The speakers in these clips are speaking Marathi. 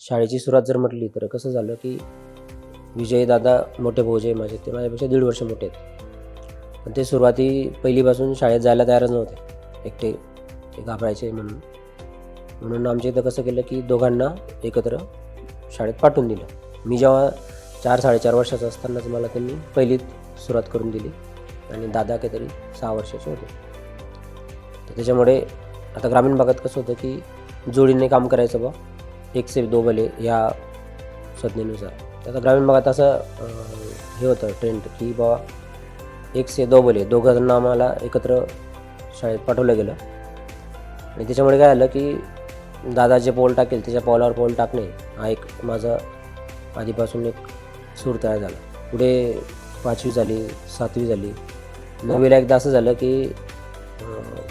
शाळेची सुरुवात जर म्हटली तर कसं झालं की विजय दादा मोठे भाऊ जे माझे ते माझ्यापेक्षा दीड वर्ष मोठे आहेत. पण ते सुरुवाती पहिलीपासून शाळेत जायला तयारच नव्हते. एकटे ते घाबरायचे म्हणून. म्हणून आमच्या इथं कसं केलं की दोघांना एकत्र शाळेत पाठवून दिलं. मी जेव्हा चार साडेचार वर्षाचा असतानाच मला त्यांनी पहिलीत सुरुवात करून दिली आणि दादा काहीतरी सहा वर्षाचे होते. तर त्याच्यामुळे आता ग्रामीण भागात कसं होतं की जोडीने काम करायचं बा एक से दो बले या संज्ञेनुसार. त्याचा आता ग्रामीण भागात असं हे होतं ट्रेंड की बा एक से दो बले दोघं जण आम्हाला एकत्र शाळेत पाठवलं गेलं. आणि त्याच्यामुळे काय झालं की दादा जे पोल टाकेल त्याच्या पावलावर पोल टाकणे हा एक माझा आधीपासून एक सूर तयार झाला. पुढे पाचवी झाली सातवी झाली. नववीला एकदा असं झालं की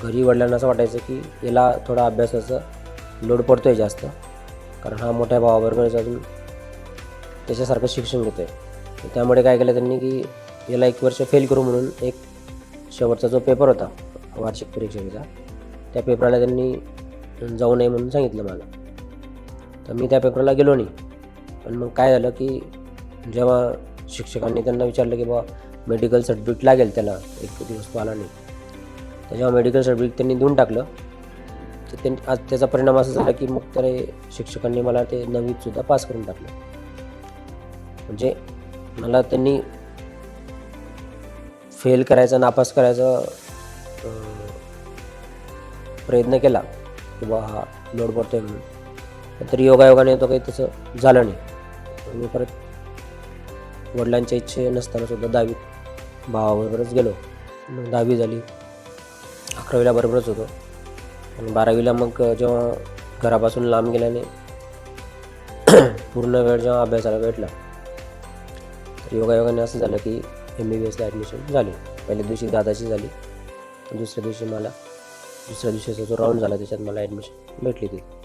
घरी वडिलांना असं वाटायचं की याला थोडा अभ्यासाचा लोड पडतो आहे जास्त. कारण हा मोठ्या भावाबरोबरच अजून त्याच्यासारखं शिक्षण घेतो आहे त्यामुळे काय केलं त्यांनी की याला एक वर्ष फेल करू म्हणून एक शेवटचा जो पेपर होता वार्षिक परीक्षेचा त्या पेपराला त्यांनी जाऊ नये म्हणून सांगितलं मला. तर मी त्या पेपरला गेलो नाही. पण मग काय झालं की जेव्हा शिक्षकांनी त्यांना विचारलं की बा मेडिकल सर्टिफिकेट लागेल त्याला एक दिवस तो आला नाही. तर जेव्हा मेडिकल सर्टिफिकेट त्यांनी देऊन टाकलं तर त्यांनी आज त्याचा परिणाम असा झाला की मग त्याने शिक्षकांनी मला ते नववीतसुद्धा पास करून टाकलं. म्हणजे मला त्यांनी फेल करायचा नापास करायचा प्रयत्न केला की बा हा लोड पडतोय म्हणून. तरी योगायोगाने तो काही तसं झालं नाही. मी परत वडिलांच्या इच्छे नसताना सुद्धा दहावीत भावाबरोबरच गेलो. मग दहावी झाली अकरावीला बरोबरच होतो. आणि बारावीला मग जेव्हा घरापासून लांब गेल्याने पूर्ण वेळ जेव्हा अभ्यासाला भेटला तर योगायोगाने असं झालं की एम बी बी एसला ॲडमिशन झाली. पहिल्या दिवशी दादाची झाली दुसऱ्या दिवशी मला दुसऱ्या दिवशीचा जो राऊंड झाला त्याच्यात मला ॲडमिशन भेटली तिथे.